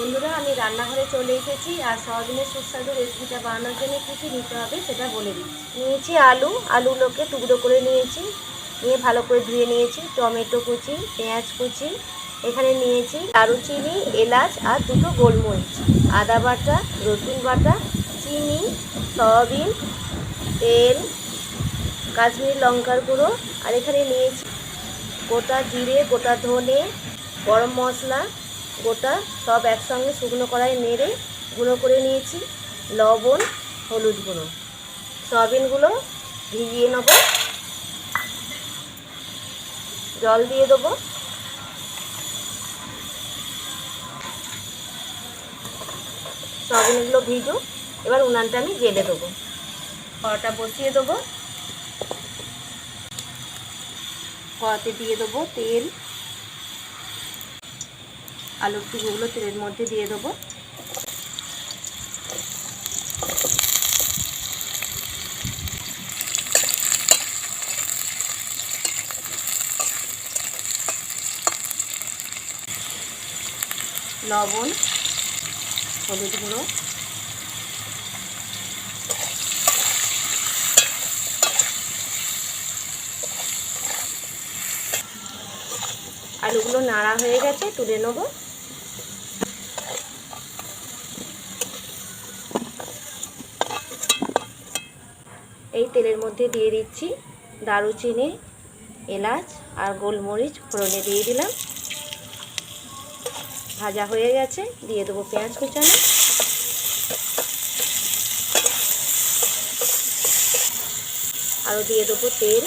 বন্ধুরা, আমি রান্নাঘরে চলে এসেছি আর সয়াবিনের সুস্বাদু রেসিপিটা বানানোর জন্য কী কী নিতে হবে সেটা বলে দিচ্ছি। নিয়েছি আলু, আলুগুলোকে টুকরো করে নিয়েছি, নিয়ে ভালো করে ধুয়ে নিয়েছি, টমেটো কুচি, পেঁয়াজ কুচি, এখানে নিয়েছি দারুচিনি, এলাচ আর দুটো গোলমরিচ, আদা বাটা, রসুন বাটা, চিনি, সয়াবিন, তেল, কাশ্মীর লঙ্কার গুঁড়ো আর এখানে নিয়েছি গোটা জিরে, গোটা ধনে, গরম মশলা গোটা সব একসঙ্গে শুকনো কড়াই নেড়ে গুঁড়ো করে নিয়েছি, লবণ, হলুদ গুঁড়ো। সয়াবিনগুলো ভিজিয়ে নেব। জল দিয়ে দেবো। সয়াবিনগুলো ভিজো এবার উনানটা আমি জেলে দেবো। কড়াটা বসিয়ে দেবো। কড়াতে দিয়ে দেবো তেল। আলুর টুকরোগুলো তেলের মধ্যে দিয়ে দেবো। লবণ, হলুদ গুঁড়ো। আলুগুলো নাড়া হয়ে গেছে, তুলে নেব। এই তেলের মধ্যে দিয়ে দিচ্ছি দারুচিনি, এলাচ আর গোলমরিচ ফোড়নে দিয়ে দিলাম। ভাজা হয়ে গেছে, দিয়ে দেবো পেঁয়াজ কুচানো। আরও দিয়ে দেবো তেল।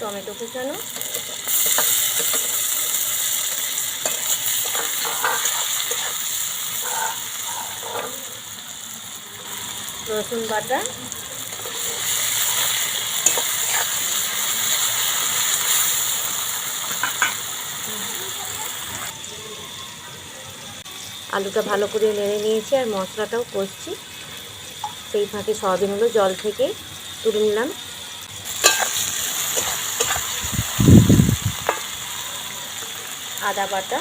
টমেটো কুচানো। রসুন বাটা। আলুটা ভালো করে নেড়ে নিয়েছি আর মশলাটাও কষছি। সেই ফাঁকে সয়াবিনগুলো জল থেকে তুলে নিলাম। আদা বাটা।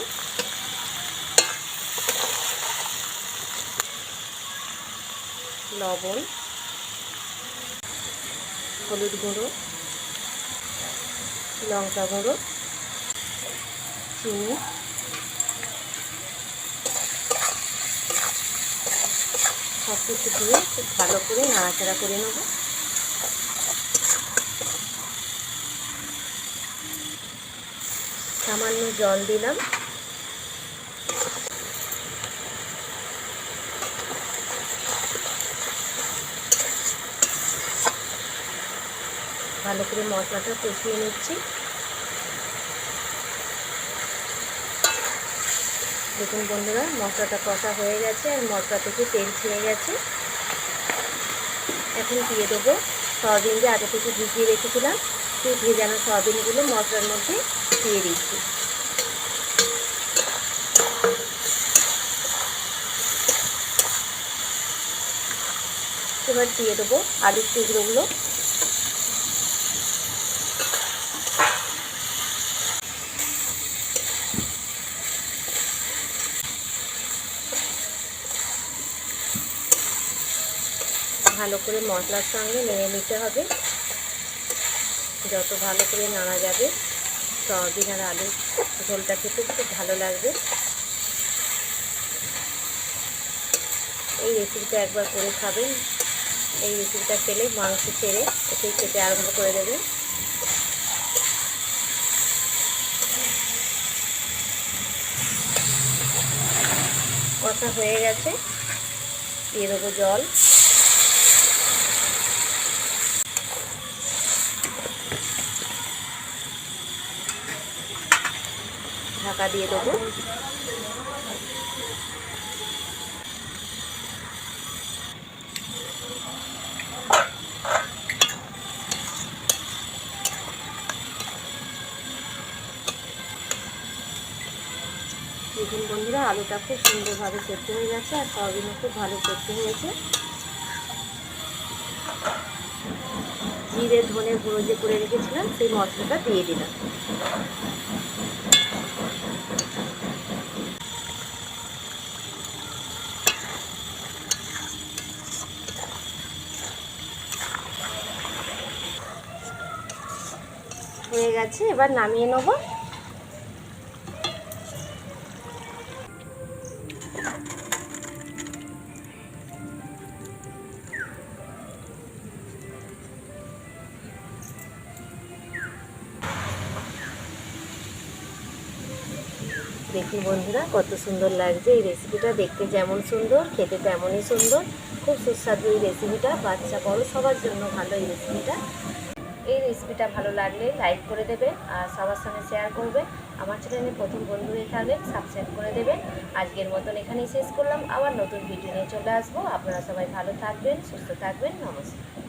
লবণ। হলুদ গুঁড়ো। লঙ্কা গুঁড়ো। চিনি। সব কিছু দিয়ে খুব ভালো করে নাড়াচাড়া করে নেব। সামান্য জল দিলাম। ভালো করে মশলাটা কষিয়ে নিচ্ছি। দেখুন বন্ধুরা, মশলাটা কষা হয়ে গেছে আর মশলা থেকে তেল ছেড়ে গেছে। এখন দিয়ে দেবো সয়াবিন যে আগে থেকে ভিজিয়ে রেখেছিলাম। সেই ভেজানো সয়াবিনগুলো মশলার মধ্যে দিয়ে দিচ্ছি। এবার দিয়ে দেবো আলুর টুকরোগুলো। ভালো করে মশলার সঙ্গে নেড়ে নিতে হবে। যত ভালো করে নাড়া যাবে সয়াবিন আর আলুর ঝোলটা খেতে খুব ভালো লাগবে। এই রেসিপিটা একবার করে খাবেন। এই রেসিপিটা খেলে মাংস ছেড়ে এতেই খেতে আরম্ভ করে দেবে। কষা হয়ে গেছে। দিয়ে দেবো জল। ঢাকা দিয়ে দেবো। দেখুন বন্ধুরা, আলুটা খুব সুন্দরভাবে সেদ্ধ হয়ে গেছে আর সয়াবিনও খুব ভালো সেদ্ধ হয়েছে। জিরে, ধনে গুঁড়ো যে করে রেখেছিলাম, সেই মশলাটা দিয়ে দিলাম। হয়ে গেছে, এবার নামিয়ে নেব। দেখুন বন্ধুরা, কত সুন্দর লাগছে। এই রেসিপিটা দেখতে যেমন সুন্দর, খেতে তেমনই সুন্দর। খুব সুস্বাদু এই রেসিপিটা বাচ্চা বড় সবার জন্য ভালো এই রেসিপিটা এই রেসিপিটা ভালো লাগলে লাইক করে দেবে আর সবার সঙ্গে শেয়ার করবে। আমার চ্যানেলে প্রথম বন্ধু হয়ে থাকলে সাবস্ক্রাইব করে দেবে। আজকের মতন এখানেই শেষ করলাম। আবার নতুন ভিডিও নিয়ে চলে আসব। আপনারা সবাই ভালো থাকবেন, সুস্থ থাকবেন। নমস্কার।